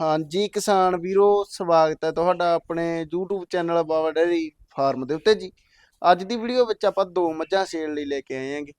ਹਾਂਜੀ ਕਿਸਾਨ ਵੀਰੋ ਸਵਾਗਤ ਹੈ ਤੁਹਾਡਾ ਆਪਣੇ YouTube channel Baba dairy farm ਦੇ ਉੱਤੇ ਜੀ। ਅੱਜ ਦੀ ਵੀਡੀਓ ਵਿੱਚ ਆਪਾਂ ਦੋ ਮੱਝਾਂ ਸੇਲ ਲਈ ਲੈ ਕੇ ਆਏ ਆਂਗੇ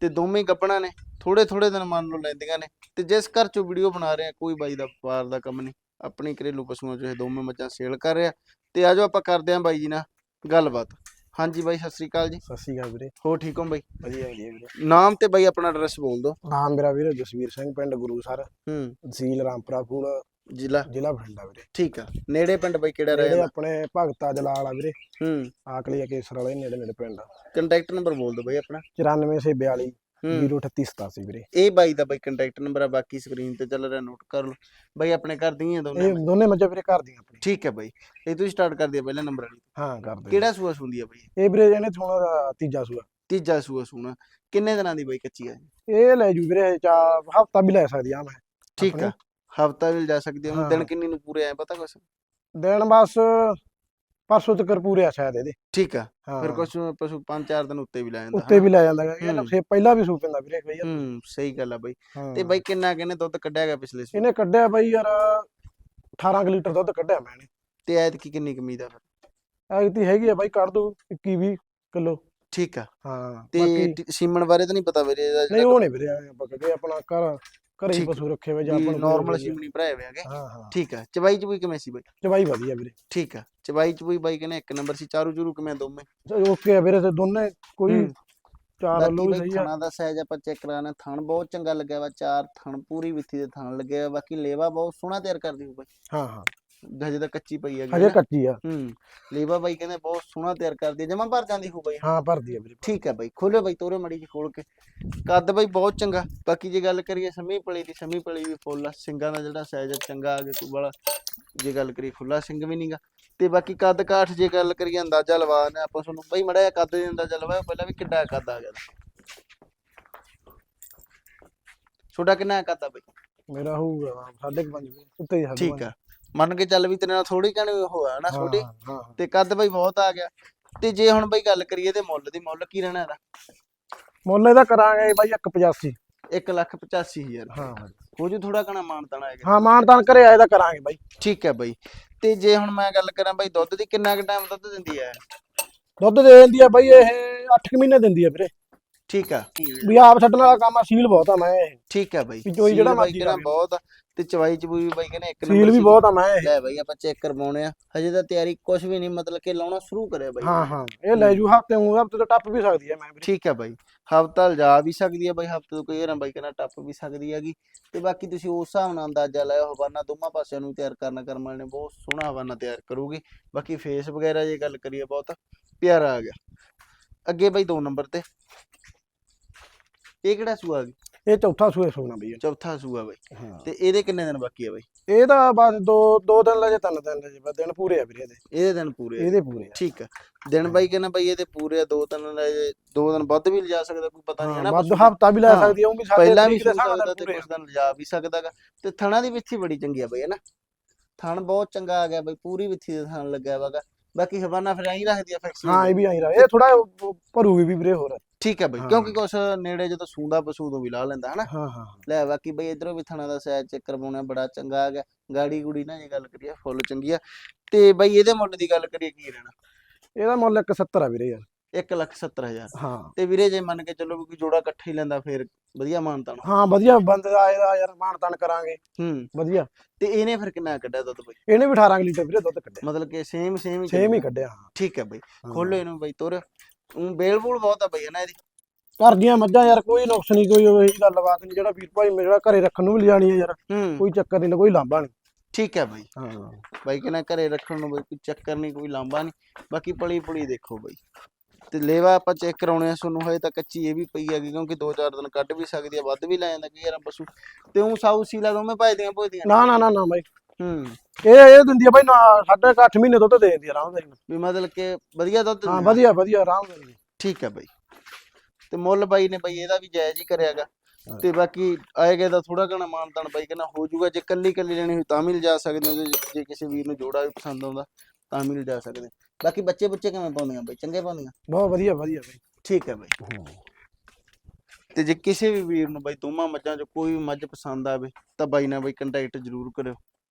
ਤੇ ਦੋਵੇਂ ਗੱਭਣਾ ਨੇ ਥੋੜੇ ਥੋੜੇ ਦਿਨ ਮੰਨ ਲਓ ਲੈਂਦੀਆਂ ਨੇ। ਤੇ ਜਿਸ ਘਰ ਚੋਂ ਵੀਡੀਓ ਬਣਾ ਰਹੇ ਆ ਕੋਈ ਬਾਈ ਦਾ ਵਪਾਰ ਦਾ ਕੰਮ ਨਹੀਂ। ਆਪਣੀ ਘਰੇਲੂ ਪਸ਼ੂਆਂ ਚੋਂ ਇਹ ਦੋਵੇਂ ਮੱਝਾਂ ਸੇਲ ਕਰ ਰਿਹਾ। ਤੇ ਆਜੋ ਆਪਾਂ ਕਰਦੇ ਆਂ ਬਾਈ ਜੀ ਨਾਲ ਗੱਲਬਾਤ। ਹਾਂਜੀ ਬਾਈ ਸਤਿ ਸ੍ਰੀ ਅਕਾਲ ਜੀ। ਸਤਿ ਸ਼੍ਰੀ ਅਕਾਲ ਵੀਰੇ। ਹੋ ਠੀਕ ਹੋ ਬਾਈ? ਵਧੀਆ ਵਧੀਆ ਵੀਰੇ। ਨਾਮ ਤੇ ਬਾਈ ਆਪਣਾ ਐਡਰੈਸ ਬੋਲ ਦਿਓ। ਨਾਮ ਮੇਰਾ ਵੀਰੇ ਜਸਵੀਰ ਸਿੰਘ ਪਿੰਡ ਗੁਰੂਸਰ ਹੂੰ। ਤਹਿਸੀਲ ਰਾਮਪੁਰਾ ਫੂਲ ਜ਼ਿਲ੍ਹਾ? ਜ਼ਿਲ੍ਹਾ ਬਠਿੰਡਾ ਵੀਰੇ। ਠੀਕ ਆ। ਨੇੜੇ ਪਿੰਡ ਬਾਈ ਕਿਹੜਾ ਜਿਹੜੇ ਰਹਿ ਆਪਣੇ ਭਗਤਾ ਜਲਾਲ ਆ ਵੀਰੇ। ਹੂੰ। ਆਕਲੀਆ ਕੇਸਰ ਵਾਲੇ ਨੇੜੇ ਨੇੜੇ ਪਿੰਡ ਕੰਟੈਕਟ ਨੰਬਰ ਬੋਲ ਦਿਓ ਬਾਈ ਆਪਣਾ। 9442 ਹੂੰ। 03887 ਵੀਰੇ। ਇਹ ਬਾਈ ਦਾ ਬਾਈ ਕੰਟੈਕਟ ਨੰਬਰ ਆ ਬਾਕੀ ਸਕਰੀਨ ਤੇ ਚੱਲ ਰਿਹਾ ਨੋਟ ਕਰ ਲਓ। ਬਾਈ ਆਪਣੇ ਘਰ ਦੀਆਂ ਦੋਨੇ ਇਹ ਦੋਨੇ ਮੱਝਾਂ ਵੀਰੇ ਘਰ ਦੀਆਂ ਆਪਣੀ ਠੀਕ ਹੈ ਬਾਈ। ਇਹ ਤੁਸੀਂ ਸਟਾਰਟ ਕਰ ਦਿਆ ਪਹਿਲਾਂ ਨੰਬਰ ਵਾਲੀ। ਹਾਂ ਕਰਦੇ ਕਿਹੜਾ ਸੂਆ ਸੁੰਦੀ ਆ ਬਾਈ? ਇਹ ਵੀਰੇ ਇਹਨੇ ਥੋੜਾ ਤੀਜਾ ਸੂਆ। ਤੀਜਾ ਸੂਆ ਸੁਣਾ। ਕਿੰਨੇ ਦਿਨਾਂ ਦੀ ਬਾਈ ਕੱਚੀ ਆ ਇਹ? ਲੈ ਜੂ ਵੀਰੇ ਚਾ ਹਫਤਾ ਵੀ ਲੈ ਸਕਦੀ ਆ ਮੈਂ। ਠੀਕ ਆ। ਹਫਤਾ ਵੀ ਜਾ ਸਕਦੀ ਹਾਂ। ਦਿਨ ਕਿੰਨੀ ਨੂੰ ਪੂਰੇ ਆਏ ਪਤਾ ਕੁਛ ਦਿਨ ਬਸ ਪਰਸੋਂ ਤੱਕ ਪੂਰੇ ਆ ਸ਼ਾਇਦ ਇਹਦੇ ਠੀਕ ਆ ਹਾਂ ਫਿਰ ਕੁਛ ਪਸ਼ੂ ਪੰਜ ਚਾਰ ਦਿਨ ਉੱਤੇ ਵੀ ਲੈ ਜਾਂਦਾ ਉੱਤੇ ਵੀ ਲੈ ਜਾਂਦਾ ਗਾ। ਇਹ ਹੂੰ। ਨਾ ਪਹਿਲਾਂ ਵੀ ਸੂ ਪੈਂਦਾ ਵੀਰੇ ਕਈ ਵਾਰ। ਹੂੰ ਸਹੀ ਗੱਲ ਆ ਬਾਈ ਹਾਂ। ਤੇ ਬਾਈ ਕਿੰਨਾ ਕਿੰਨੇ ਦੁੱਧ ਕੱਢਿਆ ਗਿਆ ਪਿਛਲੇ ਸੂ ਇਹਨੇ ਕੱਢਿਆ ਬਾਈ ਯਾਰ 18 ਕੁ ਲੀਟਰ ਦੁੱਧ ਕੱਢਿਆ ਮੈਂ ਇਹਨੇ ਤੇ ਐਤ ਕੀ ਕਿੰਨੀ ਕਮੀਦ ਆ ਫਿਰ ਐਗਤੀ ਹੈਗੀ ਆ ਬਾਈ ਕੱਢ ਦੋ 21 20 ਕਿਲੋ ਠੀਕ ਆ ਹਾਂ ਤੇ ਬਾਕੀ ਟ- ਸੀਮਨ ਬਾਰੇ ਤਾਂ ਨਹੀਂ ਪਤਾ ਵੀਰੇ ਇਹਦਾ ਨਹੀਂ ਉਹ ਨਹੀਂ ਵੀਰੇ ਐਂ ਆਪਾਂ ਕੱਢੇ ਆਪਣਾ ਘਰ ਘਰੇ ਹੀ ਠੀਕ। ਪਸ਼ੂ ਰੱਖੇ ਹੋਏ ਜਾਂ ਆਪਾਂ ਨੂੰ ਨਾਰਮਲ ਕੋਈ ਸੀਮਨੀ ਭਰਾਏ ਹੋਏ ਹੈਗੇ। ਹਾਂ ਹਾਂ। ਠੀਕ ਆ ਚਬਾਈ ਚਬੂਈ ਕਿਵੇਂ ਸੀ ਬਾਈ? ਚਵਾਈ ਵਧੀਆ ਵੀਰੇ। ਠੀਕ ਆ ਚਬਾਈ ਚਬੂਈ ਬਾਈ ਕਹਿੰਦੇ ਇੱਕ ਨੰਬਰ ਸੀ ਚਾਰੂ ਚੂਰੂ ਕਿਵੇਂ ਦੋਵੇਂ? ਓਕੇ ਆ ਵੀਰੇ ਤੇ ਦੋਨੇ ਕੋਈ ਹੂੰ। ਚਾਰ ਬਾਕੀ ਵੱਲੋਂ ਵੀ ਬਾਈ ਸਹੀ ਆ। ਥਣਾ ਦਾ ਸਾਈਜ਼ ਆਪਾਂ ਚੈੱਕ ਕਰਾਣਾ ਥਣ ਬਹੁਤ ਚੰਗਾ ਲੱਗਿਆ ਵਾ ਚਾਰ ਥਣ ਪੂਰੀ ਵਿੱਥੀ ਦੇ ਥਣ ਲੱਗੇ ਆ। ਬਾਕੀ ਲੇਵਾ ਬਹੁਤ ਸੋਹਣਾ ਤਿਆਰ ਕਰਦੀ ਹੋ ਬਾਈ। ਹਾਂ ਹਾਂ। ਹਜੇ ਤਾਂ ਕੱਚੀ ਪਈ ਹੈਗੀ ਹਜੇ ਨਾ। ਕੱਚੀ ਆ। ਹੂੰ ਲੇਵਾ ਬਾਈ ਕਹਿੰਦੇ ਬਹੁਤ ਸੋਹਣਾ ਤਿਆਰ ਕਰਦੀ ਹੈ। ਜਮਾ ਭਰ ਜਾਂਦੀ ਹੋ ਬਾਈ। ਹਾਂ ਭਰਦੀ ਆ ਵੀਰੇ ਠੀਕ ਹੈ ਬਾਈ ਖੋਲੋ ਬਾਈ ਤੋਰੇ ਮੜੀ ਜੀ ਖੋਲ ਕੇ। ਕੱਦ ਬਾਈ ਬਹੁਤ ਚੰਗਾ। ਬਾਕੀ ਜੇ ਗੱਲ ਕਰੀਏ ਸਮੀ ਪਲੀ ਦੀ ਸਮੀ ਪਲੀ ਵੀ ਫੁੱਲ ਆ। ਸਿੰਘਾਂ ਦਾ ਜਿਹੜਾ ਸਾਈਜ਼ ਚੰਗਾ ਆ ਗਿਆ ਕੋਈ ਬੜਾ ਜੇ ਗੱਲ ਕਰੀਏ ਖੁੱਲਾ ਸਿੰਘ ਵੀ ਨਹੀਂਗਾ। ਤੇ ਬਾਕੀ ਕੱਦ ਕਾਠ ਜੇ ਗੱਲ ਕਰੀਏ ਅੰਦਾਜ਼ਾ ਲਵਾ ਨੇ ਆਪਾਂ ਤੁਹਾਨੂੰ। ਬਾਈ ਮੜਾ ਜਿਹਾ ਕੱਦ ਦੇ ਅੰਦਾਜ਼ਾ ਲਵਾਓ ਪਹਿਲਾਂ ਵੀ ਕਿੱਡਾ ਕੱਦ ਆ ਗਿਆ। ਛੋਟਾ ਕਿੰਨਾ ਕੱਦ ਆ ਬਾਈ? ਮੇਰਾ ਹੋਊਗਾ 5.5 ਵੀਰੇ ਉੱਤੇ ਹੀ ਠੀਕ ਆ। ਮੰਨ ਕੇ ਚੱਲ ਵੀ ਤੇਰੇ ਨਾਲ ਥੋੜੀ ਕਹਣੀ ਹੋਇਆ ਨਾ। ਛੋਟੀ ਹਾਂ ਹਾਂ ਹਾਂ। ਤੇ ਕੱਦ ਬਾਈ ਬਹੁਤ ਆ ਗਿਆ। ਤੇ ਜੇ ਹੁਣ ਬਾਈ ਗੱਲ ਕਰੀਏ ਤੇ ਮੁੱਲ ਦੀ ਮੁੱਲ ਕੀ ਰਹਿਣਾ ਇਹਦਾ? ਮੁੱਲ ਇਹਦਾ ਕਰਾਂਗੇ ਬਾਈ 185 ਇੱਕ ਲੱਖ ਪਚਾਸੀ ਹਜ਼ਾਰ। ਹਾਂ ਹੋ ਜੂ ਥੋੜਾ ਕਣਾ ਮਾਨਤਾਣਾ ਹੈਗਾ ਹਾਂ ਮਾਨ ਤਾਨ ਕਰੇ ਆਏ ਦਾ ਕਰਾਂਗੇ ਬਾਈ। ਠੀਕ ਹੈ ਬਾਈ। ਤੇ ਜੇ ਹੁਣ ਮੈਂ ਗੱਲ ਕਰਾਂ ਬਾਈ ਦੁੱਧ ਦੀ ਕਿੰਨਾ ਕੁ ਟਾਈਮ ਦੁੱਧ ਦਿੰਦੀ ਹੈ? ਦੁੱਧ ਦੇ ਦਿੰਦੀ ਆ ਬਾਈ ਇਹ 8 ਮਹੀਨੇ ਦਿੰਦੀ ਆ ਵੀਰੇ। ਠੀਕ ਆ। ਵੀ ਆਪ ਛੱਡਣ ਵਾਲਾ ਕੰਮ ਆ ਸੀਲ ਬਹੁਤ ਆ ਮੈਂ ਇਹ। ਠੀਕ ਹੈ ਬਾਈ। ਵੀ ਜਿਹੜਾ ਮਰਜ਼ੀ ਲਾਵੇ। ਬਹੁਤ ਆ। ਤੇ ਚਵਾਈ ਚਬੂਈ ਬਾਈ ਕਹਿੰਦੇ ਇੱਕ ਸੀਲ ਵੀ ਬਹੁਤ ਆ ਮੈਂ ਇਹ। ਲੈ ਬਾਈ ਆਪਾਂ ਚੈੱਕ ਕਰਵਾਉਣੇ ਆ। ਹਜੇ ਤਾਂ ਤਿਆਰੀ ਕੁਝ ਵੀ ਨਹੀਂ ਮਤਲਬ ਕਿ ਲਾਉਣਾ ਸ਼ੁਰੂ ਕਰਿਆ ਬਾਈ। ਹਾਂ ਹਾਂ। ਇਹ ਲੈ ਜੂ ਹਫ਼ਤੇ ਨੂੰ ਹਫ਼ਤੇ ਤੋਂ ਟੱਪ ਵੀ ਸਕਦੀ ਆ ਮੈਂ ਠੀਕ ਹੈ ਬਾਈ। ਹਫਤਾ ਲਜਾ ਵੀ ਸਕਦੀ ਹੈ ਬਾਈ ਹਫ਼ਤੇ ਤੋਂ ਕੋਈ ਵਾਰ ਬਾਈ ਕਹਿੰਦਾ ਟੱਪ ਵੀ ਸਕਦੀ ਹੈਗੀ। ਤੇ ਬਾਕੀ ਤੁਸੀਂ ਉਸ ਹਿਸਾਬ ਨਾਲ ਅੰਦਾਜ਼ਾ ਲਾਇਓ ਹਵਾਨਾ ਦੋਵਾਂ ਪਾਸਿਆਂ ਨੂੰ ਤਿਆਰ ਕਰਨਾ ਕਰਮ ਵਾਲੇ ਨੇ ਬਹੁਤ ਸੋਹਣਾ ਹਵਾਨਾ ਤਿਆਰ ਕਰੂਗੀ। ਬਾਕੀ ਫੇਸ ਵਗੈਰਾ ਜੇ ਗੱਲ ਕਰੀਏ ਬਹੁਤ ਪਿਆਰਾ ਆ ਗਿਆ। ਅੱਗੇ ਬਾਈ ਦੋ ਨੰਬਰ ਤੇ। ਇਹ ਕਿਹੜਾ ਸੂਆ ਗਿਆ ਇਹ ਚੌਥਾ ਸੂਏ ਸੋਨਾ ਬਈ ਚੌਥਾ ਸੂਆ ਬਾਈ। ਹਾਂ। ਤੇ ਇਹਦੇ ਕਿੰਨੇ ਦਿਨ ਬਾਕੀ ਆ ਬਾਈ? ਇਹ ਤਾਂ ਬਸ ਦੋ ਦੋ ਦਿਨ ਲੈ ਜੇ ਤਿੰਨ ਦਿਨ ਲੈ ਜੇ ਬਸ ਦਿਨ ਪੂਰੇ ਆ ਵੀਰੇ ਇਹਦੇ। ਇਹਦੇ ਦਿਨ ਪੂਰੇ ਆ। ਇਹਦੇ ਪੂਰੇ ਆ। ਠੀਕ ਆ। ਦਿਨ ਬਾਈ ਕਹਿੰਦਾ ਬਾਈ ਇਹਦੇ ਪੂਰੇ ਆ ਦੋ ਤਿੰਨ ਲੈ ਦੋ ਦਿਨ ਵੱਧ ਵੀ ਲਿਜਾ ਸਕਦਾ ਕੋਈ ਪਤਾ ਨਹੀਂ ਹੈ ਨਾ ਵੱਧ। ਹਫਤਾ ਵੀ ਲੈ ਹਾਂ, ਸਕਦੀ ਆ ਉਹ ਵੀ ਸਾਡੇ ਪਹਿਲਾਂ ਵੀ ਤਰੀਕ ਦੇ ਸੂ ਹਿਸਾਬ ਨਾਲ ਸਕਦਾ ਤੇ ਪੂਰੇ ਆ। ਦਿਨ ਲਿਜਾ ਵੀ ਸਕਦਾਗਾ ਤੇ ਥਣਾ ਦੀ ਵਿੱਥੀ ਬੜੀ ਚੰਗੀ ਆ ਬਈ ਹੈ ਨਾ? ਥਣ ਬਹੁਤ ਚੰਗਾ ਆ ਗਿਆ ਬਈ ਪੂਰੀ ਵਿੱਥੀ ਦੇ ਥਣ ਲੱਗਿਆ ਵਾਗਾ ਬਾਕੀ ਹਵਾਨਾ ਫਿਰ ਐਂ ਰੱਖਦੀ ਆ ਫਿਕਸ ਹਾਂ ਇਹ ਵੀ ਆਈ ਰਾ ਇਹ ਥੋੜਾ ਭਰੂਗੀ ਵੀ ਵੀਰੇ ਹੋਰ। ਠੀਕ ਹੈ ਬਈ ਹਾਂ। ਕਿਉਂਕਿ ਕੁਛ ਨੇੜੇ ਜਦੋਂ ਸੂੰਦਾ ਪਸ਼ੂ ਤੋਂ ਵੀ ਲਾ ਲੈਂਦਾ ਹਨਾ? ਹਾਂ ਹਾਂ ਲੈ ਬਾਕੀ ਬਈ ਇਧਰੋਂ ਵੀ ਥਣਾ ਦਾ ਸਾਈਜ਼ ਚੈੱਕ ਕਰਵਾਉਣਾ ਬੜਾ ਚੰਗਾ ਆ ਗਿਆ। ਗਾੜੀ ਗੁੜੀ ਨਾ ਜੇ ਗੱਲ ਕਰੀਏ ਫੁੱਲ ਚੰਗੀ ਆ। ਤੇ ਬਈ ਇਹਦੇ ਮੁੱਲ ਦੀ ਗੱਲ ਕਰੀਏ ਕੀ ਰਹਿਣਾ? ਇਹਦਾ ਮੁੱਲ 170 ਆ ਵੀਰੇ ਯਾਰ। 1 ਲੱਖ 70 ਹਜ਼ਾਰ। ਹਾਂ। ਤੇ ਵੀਰੇ ਜੇ ਮੰਨ ਕੇ ਚੱਲੋ ਵੀ ਕੋਈ ਜੋੜਾ ਇਕੱਠਾ ਹੀ ਲੈਂਦਾ ਫਿਰ ਵਧੀਆ ਮਾਨਤਾਨ ਹਾਂ ਵਧੀਆ ਬੰਦੇ ਦਾ ਇਹਦਾ ਯਾਰ ਮਾਣ ਤਾਣ ਕਰਾਂਗੇ। ਹੂੰ। ਵਧੀਆ। ਤੇ ਇਹਨੇ ਫਿਰ ਕਿੰਨਾ ਕੱਢਿਆ ਦੁੱਧ ਬਈ? ਇਹਨੇ ਵੀ 18 ਲੀਟਰ ਵੀਰੇ ਦੁੱਧ ਕੱਢਿਆ। ਮਤਲਬ ਕਿ ਸੇਮ ਸੇਮ ਹੀ ਸੇਮ ਹੀ ਚੱਲੂਗਾ। ਕੱਢਿਆ ਹਾਂ। ਠੀਕ ਹੈ ਬਈ। ਖੋਲੋ ਇਹਨੂੰ ਬਈ ਤੁਰ ਉਹ ਬੇਲ ਬੂਲ ਬਹੁਤ ਆ ਬਈ ਨਾ ਇਹਦੀ। ਘਰ ਦੀਆਂ ਮੱਝਾਂ ਯਾਰ ਕੋਈ ਨੁਕਸ ਨਹੀਂ ਕੋਈ ਉਹੀ ਗੱਲਬਾਤ ਨਹੀਂ ਜਿਹੜਾ ਵੀਰ ਭਾਈ ਮੇਰਾ ਘਰੇ ਰੱਖਣ ਨੂੰ ਵੀ ਲਿਜਾਣੀ ਹੈ ਯਾਰ ਹੂੰ। ਕੋਈ ਚੱਕਰ ਨਹੀਂ ਕੋਈ ਲਾਂਭਾ ਨਹੀਂ ਠੀਕ ਹੈ ਬਈ। ਹਾਂ। ਬਾਈ ਕਹਿੰਦਾ ਘਰੇ ਰੱਖਣ ਨੂੰ ਬਈ ਕੋਈ ਚੱਕਰ ਨਹੀਂ ਕੋਈ ਲਾਂਬਾ ਨਹੀਂ ਬਾਕੀ ਪਲੀ ਪਲੀ ਦੇਖੋ ਬਈ। ਤੇ ਲੇਵਾ ਆਪਾਂ ਚੈੱਕ ਕਰਾਉਣੇ ਆ ਤੁਹਾਨੂੰ ਹਜੇ ਤਾਂ ਕੱਚੀ ਇਹ ਵੀ ਪਈ ਹੈਗੀ ਕਿਉਂਕਿ 2-4 ਦਿਨ ਕੱਢ ਵੀ ਸਕਦੀ ਆ ਵੱਧ ਵੀ ਲੈ ਜਾਂਦਾ ਕਈ ਵਾਰ ਪਸ਼ੂ ਤੇ ਉਹ ਸਾਊ ਸੀਲਾ ਦੋਵੇਂ ਭਜਦੀਆਂ ਭਜਦੀਆਂ ਨਾ ਨਾ ਨਾ ਨਾ ਬਾਈ। ਹੂੰ। ਇਹ ਇਹ ਦਿੰਦੀ ਆ ਬਾਈ ਨਾ ਸਾਢੇ ਕੁ ਅੱਠ ਮਹੀਨੇ ਦੁੱਧ ਦੇ ਦਿੰਦੀ ਆ ਆਰਾਮ ਨਾਲ। ਵੀ ਮਤਲਬ ਕਿ ਵਧੀਆ ਦੁੱਧ ਹਾਂ। ਵਧੀਆ ਵਧੀਆ ਆਰਾਮ ਨਾਲ। ਠੀਕ ਹੈ ਬਾਈ। ਤੇ ਮੁੱਲ ਬਾਈ ਨੇ ਬਾਈ ਇਹਦਾ ਵੀ ਜਾਇਜ਼ ਹੀ ਕਰਿਆਗਾ ਹਾਂ। ਤੇ ਬਾਕੀ ਆਏਗਾ ਦਾ ਥੋੜਾ ਘਣਾ ਮਾਨਤਾਨ ਬਾਈ ਕਹਿੰਦਾ ਹੋ ਜਾਊਗਾ। ਜੇ ਕੱਲੀ ਕੱਲੀ ਲੈਣੀ ਹੋਈ ਤਾਂ ਵੀ ਲਿਜਾ ਸਕਦੇ ਹੋ ਜੇ- ਜੇ ਕਿਸੇ ਵੀਰ ਨੂੰ ਜੋੜਾ ਵੀ ਪਸੰਦ ਆਉਂਦਾ ਤਾਂ ਵੀ ਲਿਜਾ ਸਕਦੇ। ਬਾਕੀ ਬੱਚੇ ਬੱਚੇ ਕਿਵੇਂ ਪਾਉਂਦੀਆਂ ਬਾਈ? ਚੰਗੇ ਪਾਉਂਦੀਆਂ? ਬਹੁਤ ਵਧੀਆ ਵਧੀਆ ਬਾਈ। ਠੀਕ ਹੈ ਬਾਈ। ਤੇ ਜੇ ਕਿਸੇ ਵੀ ਵੀਰ ਨੂੰ ਬਾਈ ਦੋਵਾਂ ਮੱਝਾਂ ਚੋਂ ਕੋਈ ਵੀ ਮੱਝ ਪਸੰਦ ਆਵੇ ਤਾਂ ਬਾਈ ਨਾਲ ਬਾਈ ਕੰਟੈਕਟ ਜ਼ਰੂਰ ਕਰਿਓ।